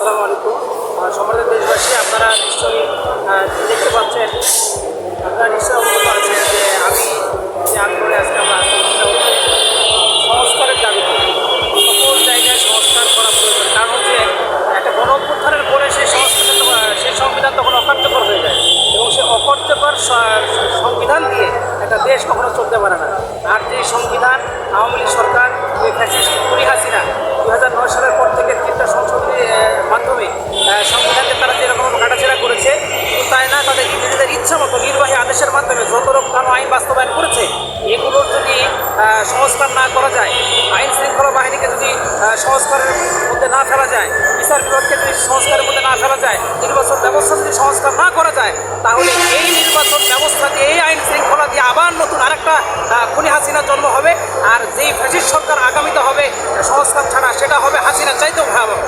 আসসালামু আলাইকুম। সম্মানিত দেশবাসী, আপনারা নিশ্চয়ই দেখতে পাচ্ছেন, আপনারা নিশ্চয়ই অবগত আছেন যে আমি যে আন্দোলনে আজকে আমরা সংস্কারের দাবিতে সকল জায়গায় সংস্কার করা প্রয়োজন। কারণ হচ্ছে একটা গণ পরে সেই সংস্কার সেই সংবিধান তখন অকার্যকর হয়ে যায়। এবং সেই অকার্যকর সংবিধান দিয়ে একটা দেশ কখনো চলতে পারে না। আর যে সংবিধান আওয়ামী লীগ সরকার মতো নির্বাহী আদেশের মাধ্যমে যত রকম আইন বাস্তবায়ন করেছে, এগুলোর যদি সংস্কার না করা যায়, আইন শৃঙ্খলা বাহিনীকে যদি সংস্কারের মধ্যে না ফেলা যায়, বিচার বিভাগকে যদি সংস্কারের মধ্যে না ফেলা যায়, নির্বাচন ব্যবস্থা যদি সংস্কার না করা যায়, তাহলে এই নির্বাচন ব্যবস্থা দিয়ে, এই আইন শৃঙ্খলা দিয়ে আবার নতুন আরেকটা খুনি হাসিনা জন্ম হবে। আর যেই ফ্যাসিস্ট সরকার আগামীতে হবে, সংস্কার ছাড়া সেটা হবে হাসিনা চাইতেও ভয়াবহ।